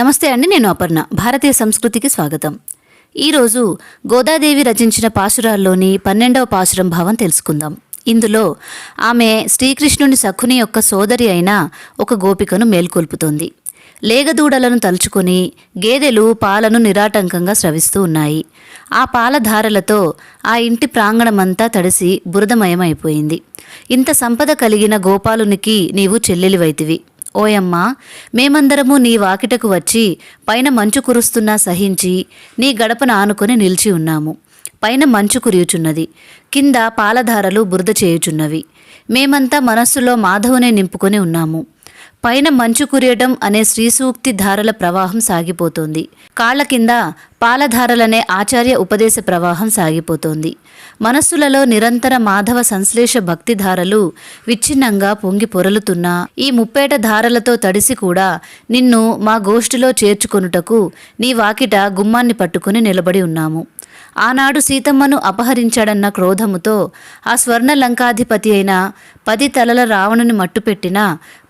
నమస్తే అండి నేను అపర్ణ. భారతీయ సంస్కృతికి స్వాగతం. ఈరోజు గోదాదేవి రచించిన పాశురాల్లోని పన్నెండవ పాశురం భావం తెలుసుకుందాం. ఇందులో ఆమె శ్రీకృష్ణుని సఖుని యొక్క సోదరి అయిన ఒక గోపికను మేల్కొల్పుతోంది. లేగదూడలను తలుచుకొని గేదెలు పాలను నిరాటంకంగా స్రవిస్తూ ఉన్నాయి. ఆ పాలధారలతో ఆ ఇంటి ప్రాంగణమంతా తడిసి బురదమయమైపోయింది. ఇంత సంపద కలిగిన గోపాలునికి నీవు చెల్లెలివైతివి. ఓయమ్మా మేమందరము నీ వాకిటకు వచ్చి పైన మంచు కురుస్తున్నా సహించి నీ గడపను ఆనుకొని నిలిచి ఉన్నాము. పైన మంచు కురియుచున్నది. కింద పాలధారలు బురద చేయుచున్నవి. మేమంతా మనస్సులో మాధవునే నింపుకొని ఉన్నాము. పైన మంచు కురియటం అనే శ్రీసూక్తి ధారల ప్రవాహం సాగిపోతోంది. కాళ్ళ కింద పాలధారలనే ఆచార్య ఉపదేశ ప్రవాహం సాగిపోతోంది. మనస్సులలో నిరంతర మాధవ సంశ్లేష భక్తి ధారలు విచ్ఛిన్నంగా పొంగి పొరలుతున్నా ఈ ముప్పేట ధారలతో తడిసి కూడా నిన్ను మా గోష్ఠిలో చేర్చుకొనుటకు నీ వాకిట గుమ్మాన్ని పట్టుకుని నిలబడి ఉన్నాము. ఆనాడు సీతమ్మను అపహరించాడన్న క్రోధముతో ఆ స్వర్ణ లంకాధిపతి అయిన పది తలల రావణుని మట్టుపెట్టిన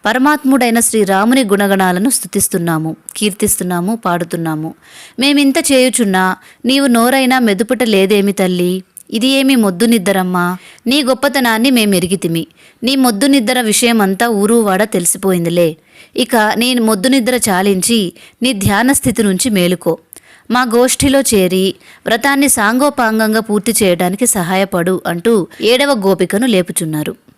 పరమాత్ముడైన శ్రీరాముని గుణగణాలను స్థుతిస్తున్నాము కీర్తిస్తున్నాము పాడుతున్నాము. మేమింత చేయుచున్నా నీవు నోరైనా మెదుపుట లేదేమి తల్లి? ఇది ఏమి మొద్దు నిద్దరమ్మా? నీ గొప్పతనాన్ని మేమెరిగితిమి. నీ మొద్దు నిద్ర విషయమంతా ఊరువాడ తెలిసిపోయిందిలే. ఇక నీ మొద్దు నిద్ర చాలించి నీ ధ్యాన స్థితి నుంచి మేలుకో. మా గోష్ఠిలో చేరి వ్రతాన్ని సాంగోపాంగంగా పూర్తి చేయడానికి సహాయపడు అంటూ ఏడవ గోపికను లేపుచున్నారు.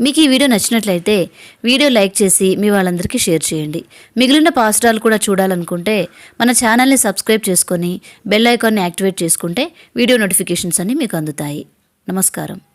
మీకు ఈ వీడియో నచ్చినట్లయితే వీడియో లైక్ చేసి మీ వాళ్ళందరికీ షేర్ చేయండి. మిగిలిన పాస్టాలు కూడా చూడాలనుకుంటే మన ఛానల్ని సబ్స్క్రైబ్ చేసుకొని బెల్ ఐకాన్ని యాక్టివేట్ చేసుకుంటే వీడియో నోటిఫికేషన్స్ అన్నీ మీకు అందుతాయి. నమస్కారం.